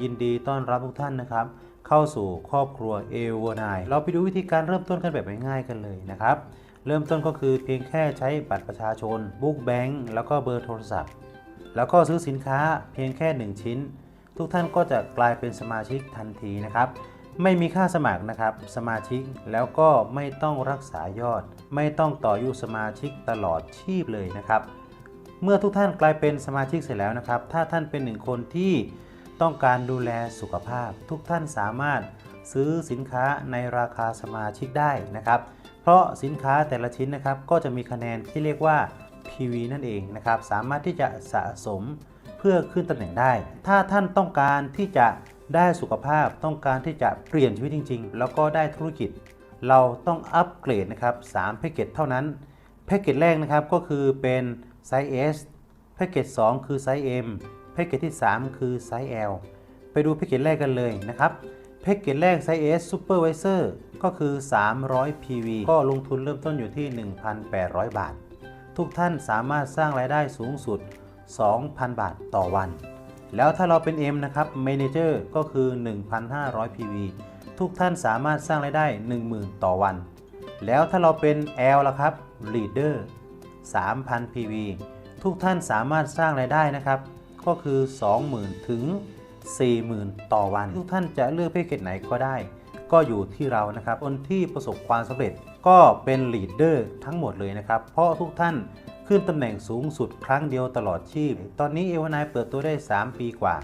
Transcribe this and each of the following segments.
ยินดีต้อนรับทุกท่านนะครับ เข้าสู่ครอบครัวเอวานายเราไปดูวิธีการเริ่มต้นกันแบบง่ายๆกันเลยนะครับ เริ่มต้นก็คือเพียงแค่ใช้บัตรประชาชน บุ๊กแบงก์แล้วก็เบอร์โทรศัพท์ แล้วก็ซื้อสินค้าเพียงแค่ 1 ชิ้น ทุกท่านก็จะกลายเป็นสมาชิกทันทีนะครับ ไม่มีค่าสมัครนะครับ สมาชิกแล้วก็ไม่ต้องรักษายอด ไม่ต้องต่ออยุสมาชิกตลอดชีพเลยนะครับ เมื่อทุกท่านกลายเป็นสมาชิกเสร็จแล้วนะครับ ถ้าท่านเป็นหนึ่งคนที่ ต้องการดูแลสุขภาพ ทุกท่านสามารถซื้อสินค้าในราคาสมาชิกได้นะครับ เพราะสินค้าแต่ละชิ้นนะครับก็จะมีคะแนนที่เรียกว่า PV นั่นเองนะครับ สามารถที่จะสะสมเพื่อขึ้นตำแหน่งได้ ถ้าท่านต้องการที่จะได้สุขภาพ ต้องการที่จะเปลี่ยนชีวิตจริง ๆ แล้วก็ได้ธุรกิจ เราต้องอัปเกรดนะครับ3แพ็กเกจเท่านั้น แพ็กเกจแรกนะครับก็คือเป็นไซส์ S แพ็กเกจ2คือไซส์ M แพ็กเกจที่ 3 คือไซส์ L ไปดูแพ็กเกจแรกกันเลยนะครับแพ็กเกจแรกไซส์ S Supervisor ก็คือ 300 PV ก็ลงทุนเริ่มต้นอยู่ที่ 1,800 บาท ทุกท่านสามารถสร้างรายได้สูงสุด 2,000 บาทต่อวัน แล้วถ้าเราเป็น M นะครับ Manager ก็คือ 1,500 PV ทุกท่านสามารถสร้างรายได้ 10,000 ต่อวัน แล้วถ้าเราเป็น L ล่ะครับ Leader 3,000 PV ทุกท่านสามารถสร้างรายได้นะครับ ก็คือ 20,000 ถึง 40,000 ต่อวัน ทุกท่านจะเลือกแพ็กเกจไหนก็ได้ ก็อยู่ที่เรานะครับ คนที่ประสบความสำเร็จก็เป็น Leader ทั้งหมดเลยนะครับ เพราะทุกท่านขึ้นตำแหน่งสูงสุดครั้งเดียวตลอดชีพ ตอนนี้เอวานายเปิดตัวได้ 3 ปีกว่า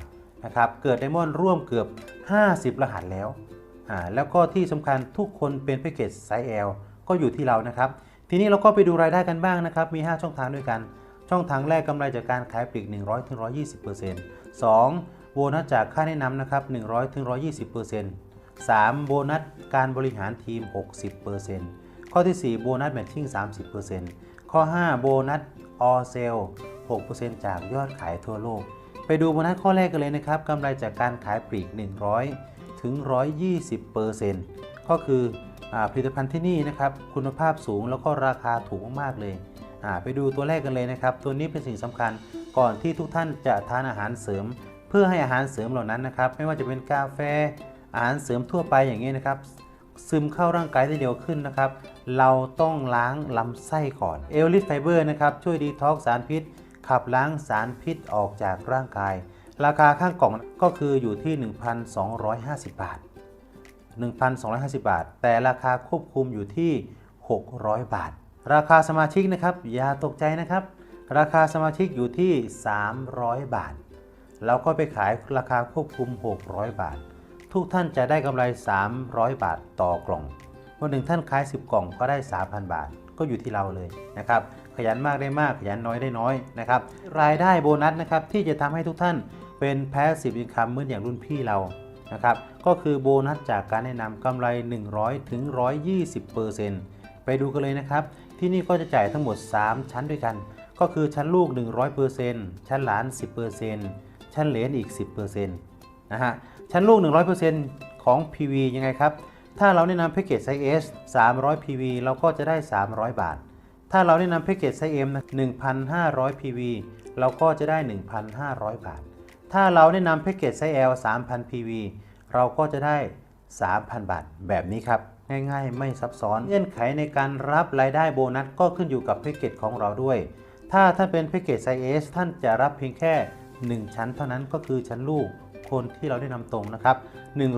นะครับเกิดไดมอนด์ร่วมเกือบ 50 รหัสแล้วอ่าแล้วก็ที่สำคัญทุกคนเป็นแพ็กเกจไซส์ L ก็อยู่ที่เรานะครับ ทีนี้เราก็ไปดูรายได้กันบ้างนะครับ มี 5 ช่องทางด้วยกัน ช่องทางแรกกำไรจากการขายปลีก 100ถึง120% 2. โบนัสจากค่าแนะนำนะครับ 100ถึง120% 3. โบนัสการบริหารทีม 60%ข้อที่ 4 โบนัสแมทชิ่ง 30%ข้อ 5 โบนัสออเซล6%จากยอดขายทั่วโลก ไปดูโบนัสข้อแรกกันเลยนะครับกำไรจากการขายปลีก 100 ถึง 120%ก็คืออผลิตภัณฑ์ที่นี่นะครับ คุณภาพสูงแล้วก็ราคาถูกมากๆเลย ไปดูตัวแรกกันเลยนะครับ ตัวนี้เป็นสิ่งสำคัญก่อนที่ทุกท่านจะทานอาหารเสริม เพื่อให้อาหารเสริมเหล่านั้นนะครับ ไม่ว่าจะเป็นกาแฟอาหารเสริมทั่วไปอย่างนี้นะครับ ซึมเข้าร่างกายได้เร็วขึ้นนะครับ เราต้องล้างลำไส้ก่อนเอลลิสไฟเบอร์นะครับช่วยดีท็อกซ์สารพิษ ขับล้างสารพิษออกจากร่างกาย ราคาข้างกล่องก็คืออยู่ที่ 1,250 บาท 1,250 บาท แต่ราคาควบคุมอยู่ที่ 600 บาท ราคาสมาชิกนะครับ อย่าตกใจนะครับ ราคาสมาชิกอยู่ที่ 300 บาท เราก็ไปขายราคาควบคุม 600 บาท ทุกท่านจะได้กำไร 300 บาทต่อกล่องวันหนึ่งท่านขาย 10 กล่องก็ได้ 3,000 บาท ก็อยู่ที่เราเลยนะครับ ขยันมากได้มาก ขยันน้อยได้น้อยนะครับ รายได้โบนัสนะครับที่จะทำให้ทุกท่านเป็นแพสซีฟอินคัมเหมือนอย่างรุ่นพี่เรานะครับ ก็คือโบนัสจากการแนะนำกำไร 100ถึง120%ไปดูกันเลยนะครับ ที่นี่ก็จะจ่ายทั้งหมด 3 ชั้นด้วยกัน ก็คือชั้นลูก 100%ชั้นหลาน 10%ชั้นเหลนอีก 10%นะฮะ ชั้นลูก 100%ของ PV ยังไงครับ ถ้าเราแนะนำแพ็กเกจไซส์ S 300 PV เราก็จะได้ 300 บาท ถ้าเราแนะนำแพ็กเกจไซส์ M นะ1,500 PV เราก็จะได้ 1,500 บาท ถ้าเราแนะนำแพ็กเกจไซส์ L 3,000 PV เราก็จะได้ 3,000 บาท แบบนี้ครับ ง่ายๆ ไม่ซับซ้อน เงื่อนไขในการรับรายได้โบนัสก็ขึ้นอยู่กับแพ็กเกจของเราด้วย ถ้าท่านเป็นแพ็กเกจไซส์ S ท่านจะรับเพียงแค่ 1 ชั้นเท่านั้นก็คือชั้นลูกคนที่เราได้นำตรงนะครับ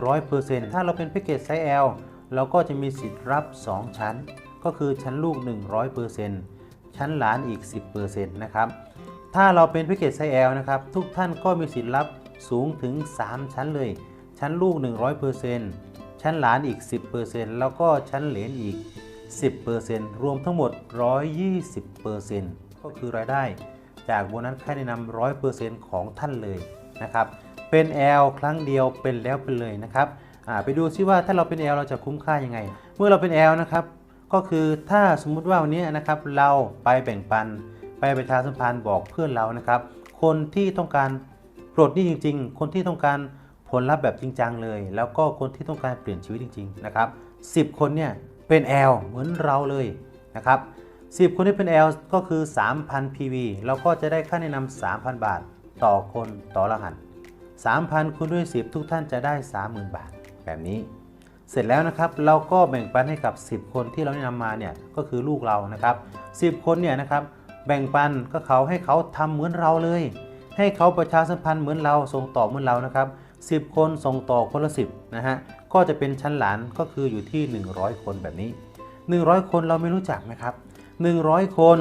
100%ถ้าเราเป็นแพ็กเกจไซส์ L เราก็จะมีสิทธิ์รับ 2 ชั้น ก็คือชั้นลูก 100%ชั้นหลานอีก 10%นะครับ ถ้าเราเป็นแพ็กเกจไซส์ L นะครับ ทุกท่านก็มีสิทธิ์รับสูงถึง 3 ชั้นเลย ชั้นลูก 100% ชั้นหลานอีก 10%แล้วก็ชั้นเหลนอีก 10%รวมทั้งหมด 120%ก็คือรายได้จากโบนัสค่าแนะนำ100%ของท่านเลยนะครับ เป็น L ครั้งเดียวเป็นแล้วเป็นเลยนะครับไปดูซิว่าถ้าเราเป็น L เราจะคุ้มค่ายังไง เมื่อเราเป็น L นะครับ ก็คือถ้าสมมุติว่าวันนี้นะครับเราไปแบ่งปัน ไปประชาสัมพันธ์บอกเพื่อนเรานะครับ คนที่ต้องการปลดหนี้จริง ๆ คนที่ต้องการ ผลลัพธ์แบบจริงจังเลย แล้วก็คนที่ต้องการเปลี่ยนชีวิตจริงๆนะครับ10 คนเนี่ยเป็น L เหมือนเราเลยนะครับ10 คนที่เป็น L ก็คือ 3,000 PV เราก็จะได้ค่าแนะนำ3,000 บาท ต่อคนต่อรหัส3,000คูณด้วย 10 ทุกท่านจะได้ 30,000 บาท แบบนี้ เสร็จแล้วนะครับเราก็แบ่งปันให้กับ 10 คนที่เราแนะนำมาเนี่ยก็คือลูกเรานะครับ10 คนเนี่ยนะครับแบ่งปันก็เขาให้เขาทำเหมือนเราเลย ให้เขาประชาสัมพันธ์เหมือนเราส่งต่อเหมือนเรานะครับ 10 คนส่งต่อคนละ 10นะฮะก็จะเป็นชั้นหลานก็คืออยู่ที่ 100 คนแบบนี้ 100 คนเราไม่รู้จักนะครับ 100 คน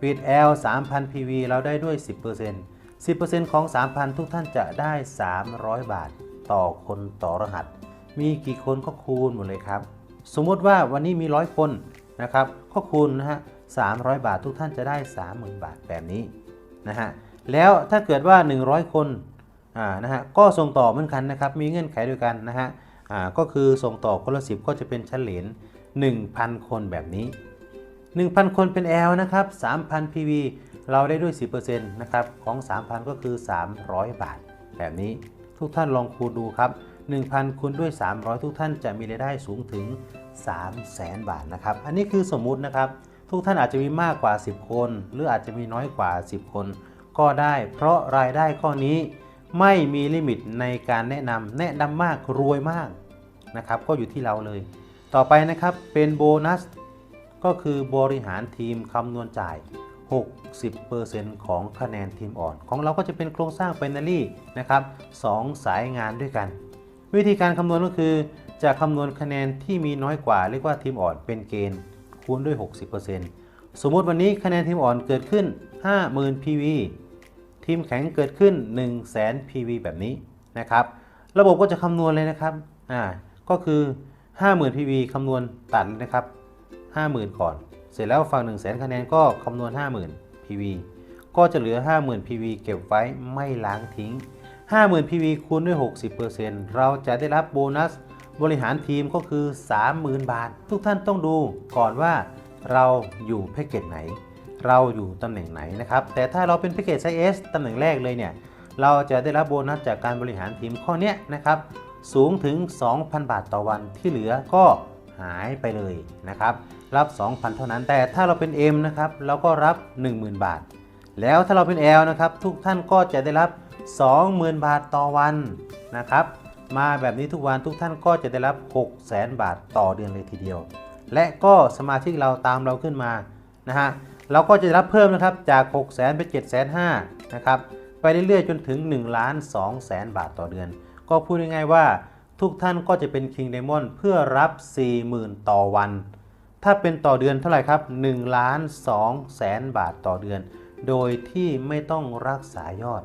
ปิด L 3,000 PV เราได้ด้วย 10% 10%ของ 3,000 ทุกท่านจะได้ 300 บาท ต่อคนต่อรหัส มีกี่คนก็คูณหมดเลยครับ สมมติว่าวันนี้มี 100 คนนะครับ ก็คูณนะฮะ 300 บาททุกท่านจะได้ 30,000 บาทแบบนี้นะฮะ แล้วถ้าเกิดว่า 100 คนอ่า นะฮะก็ส่งต่อเหมือนกันนะครับมีเงื่อนไขด้วยกันนะฮะก็คือส่งต่อคนละ10ก็จะเป็นชั้นเหรียญ1,000 คนแบบนี้ 1,000 คนเป็น L นะครับ 3,000 PV เราได้ด้วย 10%นะครับของ 3,000 ก็คือ 300 บาท แบบนี้ทุกท่านลองคูณดูครับ 1,000คูณด้วย 300 ทุกท่านจะมีรายได้สูงถึง 300,000 บาทนะครับ อันนี้คือสมมุตินะครับ ทุกท่านอาจจะมีมากกว่า 10 คน หรืออาจจะมีน้อยกว่า 10 คน ก็ได้ เพราะรายได้ข้อนี้ ไม่มีลิมิตในการแนะนำแนะนำมากรวยมากนะครับ ก็อยู่ที่เราเลย ต่อไปนะครับเป็นโบนัส ก็คือบริหารทีมคำนวณจ่าย 60%ของคะแนนทีมอ่อน ของเราก็จะเป็นโครงสร้างเป็นนารี่นะครับสองสายงานด้วยกัน วิธีการคำนวณก็คือจะคำนวณคะแนนที่มีน้อยกว่า เรียกว่าทีมอ่อนเป็นเกณฑ์คูณด้วย 60%สมมุติวันนี้คะแนนทีมอ่อนเกิดขึ้น 50,000 PV ทีมแข็งเกิดขึ้น 1 0 0 0 0 0 PV แบบนี้นะครับ ระบบก็จะคำนวณเลยนะครับ อ่า ก็คือ 50,000 PV คำนวณตัดนะครับ 50,000 ก่อน เสร็จแล้วฝั่ง 1 0 0 0 0 0คะแนนก็คำนวณ 50,000 PV ก็จะเหลือ 50,000 PV เก็บไว้ไม่ล้างทิ้ง 50,000 PV คูณด้วย 60%เราจะได้รับโบนัสบริหารทีมก็คือ 30,000 บาท ทุกท่านต้องดูก่อนว่าเราอยู่แพ็กเกจไหน เราอยู่ตำแหน่งไหนนะครับ แต่ถ้าเราเป็นแพ็กเกจไซส์ S ตำแหน่งแรกเลยเนี่ย เราจะได้รับโบนัสจากการบริหารทีมข้อนี้นะครับ สูงถึง 2,000 บาทต่อวันที่เหลือก็หายไปเลยนะครับ รับ 2,000 เท่านั้น แต่ถ้าเราเป็น M นะครับ เราก็รับ 10,000 บาท แล้วถ้าเราเป็น L นะครับ ทุกท่านก็จะได้รับ 20,000 บาทต่อวันนะครับ มาแบบนี้ทุกวันทุกท่านก็จะได้รับ 600,000 บาทต่อเดือนเลยทีเดียว และก็สมาชิกเราตามเราขึ้นมานะฮะ เราก็จะรับเพิ่มนะครับจาก 6 0 0 0 0 0เป็น7 5 0 0 0นะครับไปเรื่อยๆ จนถึง1ล้าน2แสนบาทต่อเดือน ก็พูดง่ายๆว่าทุกท่านก็จะเป็น King Diamond เพื่อรับ 40,000 ต่อวัน ถ้าเป็นต่อเดือนเท่าไหร่ครับ1ล้าน2แสนบาทต่อเดือน โดยที่ไม่ต้องรักษายอด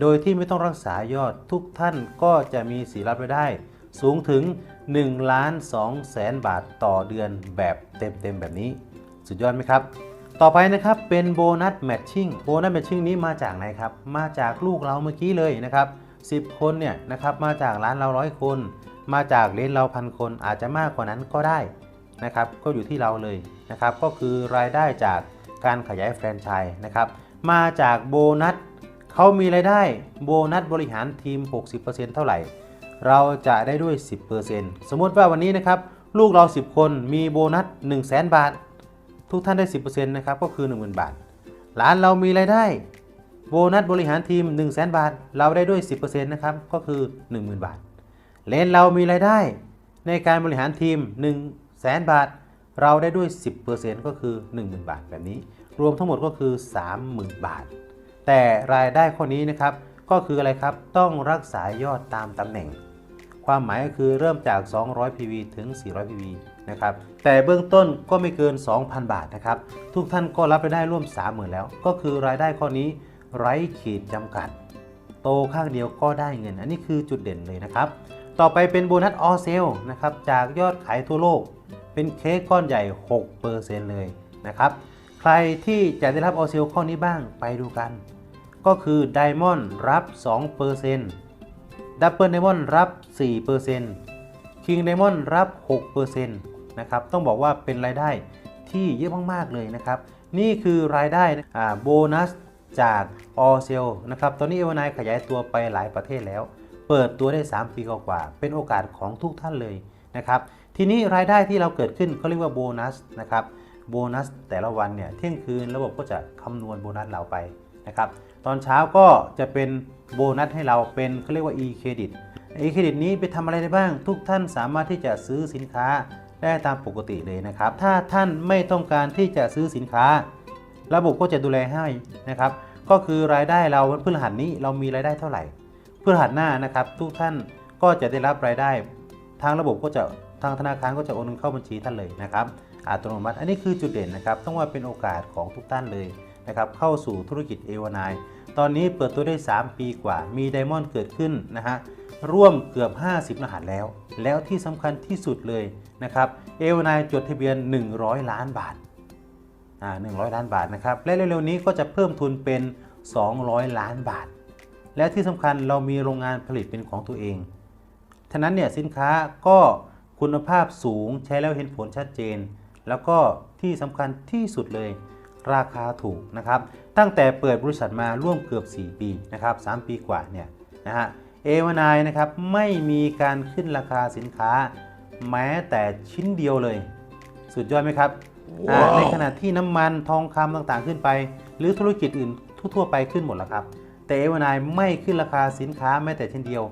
โดยที่ไม่ต้องรักษายอดทุกท่านก็จะมีสีรับรายได้ สูงถึง1ล้าน2แสนบาทต่อเดือนแบบเต็มๆแบบนี้ สุดยอดไหมครับ ต่อไปนะครับเป็นโบนัสแมทชิ่งโบนัสแมทชิ่งนี้มาจากไหนครับ มาจากลูกเราเมื่อกี้เลยนะครับ10 คนเนี่ยนะครับมาจากร้านเราร้อยคน มาจากเลนเราพันคนอาจจะมากกว่านั้นก็ได้นะครับก็อยู่ที่เราเลยนะครับก็คือรายได้จากการขยายแฟรนไชส์นะครับมาจากโบนัสเขามีรายได้โบนัสบริหารทีม 60%เท่าไหร่ เราจะได้ด้วย 10%สมมติว่าวันนี้นะครับลูกเรา 10 คนมีโบนัส 1 0 0 0 0แบาท ทุกท่านได้ 10%นะครับก็คือ 10,000 บาท ร้านเรามีรายได้โบนัสบริหารทีม 1 0 0 0 0แบาท เราได้ด้วย 10%นะครับก็คือ 10,000 บาท เลนเรามีรายได้ ในการบริหารทีม1 0 0 0 0 บาท เราได้ด้วย 10%ก็คือ 10,000 บาทแบบนี้ รวมทั้งหมดก็คือ 30,000 บาท แต่รายได้ข้อนี้นะครับก็คืออะไรครับต้องรักษายอดตามตำแหน่ง ความหมายก็คือเริ่มจาก 200 PV ถึง 400 PV นะครับแต่เบื้องต้นก็ไม่เกิน 2,000 บาทนะครับทุกท่านก็รับรายได้ร่วม 30,000 แล้ว ก็คือรายได้ข้อนี้ไร้ขีดจำกัด โตข้างเดียวก็ได้เงิน อันนี้คือจุดเด่นเลยนะครับ ต่อไปเป็นโบนัสออเซลนะครับจากยอดขายทั่วโลก เป็นเค้กก้อนใหญ่ 6%เลยนะครับใครที่จะได้รับออเซลข้อนี้บ้างไปดูกัน ก็คือ Diamond รับ2% Double Diamond รับ 4% King Diamond รับ 6%นะครับต้องบอกว่าเป็นรายได้ที่เยอะมากๆเลยนะครับ นี่คือรายได้อ่าโบนัสจากออเซลนะครับตอนนี้เอวานายขยายตัวไปหลายประเทศแล้ว เปิดตัวได้ 3 ปีกว่าเป็นโอกาสของทุกท่านเลยนะครับทีนี้รายได้ที่เราเกิดขึ้นเขาเรียกว่าโบนัสนะครับโบนัสแต่ละวันเนี่ยเที่ยงคืนระบบก็จะคำนวณโบนัสเราไปนะครับตอนเช้าก็จะเป็นโบนัสให้เราเป็นเขาเรียกว่า e เครดิต e เครดิตนี้ไปทำอะไรได้บ้าง ทุกท่านสามารถที่จะซื้อสินค้าได้ตามปกติเลยนะครับ ถ้าท่านไม่ต้องการที่จะซื้อสินค้า ระบบก็จะดูแลให้นะครับ ก็คือรายได้เราวันพฤหัสนี้เรามีรายได้เท่าไหร่ เพฤหัสหน้านะครับ ทุกท่านก็จะได้รับรายได้ ทางระบบก็จะทางธนาคารก็จะโอนเงินเข้าบัญชีท่านเลยนะครับ อัตโนมัติ อันนี้คือจุดเด่นนะครับ ต้องว่าเป็นโอกาสของทุกท่านเลยนะครับ เข้าสู่ธุรกิจเอวานาย ตอนนี้เปิดตัวได้ 3 ปีกว่า มีไดมอนด์เกิดขึ้นนะฮะ ร่วมเกือบ 50 รหัสแล้ว แล้วที่สำคัญที่สุดเลยนะครับ เอวนายจดทะเบียน 100 ล้านบาท อ่า 100 ล้านบาทนะครับ และเร็วๆนี้ก็จะเพิ่มทุนเป็น 200 ล้านบาท และที่สำคัญเรามีโรงงานผลิตเป็นของตัวเอง ฉะนั้นเนี่ยสินค้าก็คุณภาพสูงใช้แล้วเห็นผลชัดเจน แล้วก็ที่สำคัญที่สุดเลยราคาถูกนะครับ ตั้งแต่เปิดบริษัทมาร่วมเกือบ 4 ปีนะครับ3ปีกว่าเนี่ยนะฮะเอวานายนะครับไม่มีการขึ้นราคาสินค้า แม้แต่ชิ้นเดียวเลย สุดยอดไหมครับอ่าในขณะที่น้ำมันทองคำต่างๆขึ้นไป หรือธุรกิจอื่นทั่ว ๆ ไปขึ้นหมดแล้วครับ แต่เอวานายไม่ขึ้นราคาสินค้าแม้แต่ชิ้นเดียว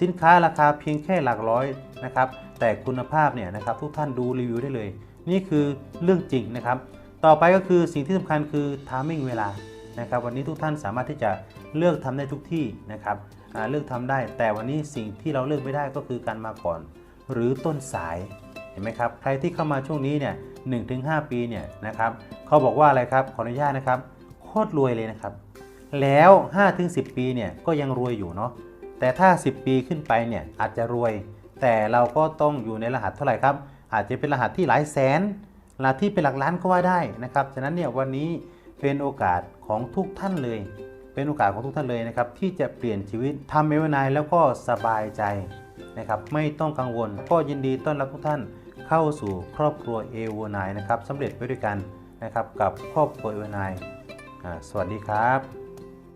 สินค้าราคาเพียงแค่หลักร้อยนะครับแต่คุณภาพเนี่ยนะครับทุกท่านดูรีวิวได้เลย นี่คือเรื่องจริงนะครับ ต่อไปก็คือสิ่งที่สำคัญคือ timing เวลานะครับ วันนี้ทุกท่านสามารถที่จะเลือกทำได้ทุกที่นะครับเลือกทำได้ แต่วันนี้สิ่งที่เราเลือกไม่ได้ก็คือการมาก่อน หรือต้นสายเห็นไหมครับ ใครที่เข้ามาช่วงนี้เนี่ยหนึ่งถึงห้าปีเนี่ยนะครับเขาบอกว่าอะไรครับขออนุญาตนะครับ โคตรรวยเลยนะครับ แล้ว 5-10 ปีเนี่ยก็ยังรวยอยู่เนาะแต่ถ้า 10 ปีขึ้นไปเนี่ยอาจจะรวย แต่เราก็ต้องอยู่ในรหัสเท่าไหร่ครับ อาจจะเป็นรหัสที่หลายแสน หลักที่เป็นหลักล้านก็ว่าได้นะครับฉะนั้นเนี่ยวันนี้เป็นโอกาสของทุกท่านเลย เป็นโอกาสของทุกท่านเลยนะครับที่จะเปลี่ยนชีวิตทำเอเวนายแล้วก็สบายใจนะครับไม่ต้องกังวลก็ยินดีต้อนรับทุกท่านเข้าสู่ครอบครัวเอเวนายนะครับสำเร็จไปด้วยกันนะครับกับครอบครัวเอเวนายสวัสดีครับ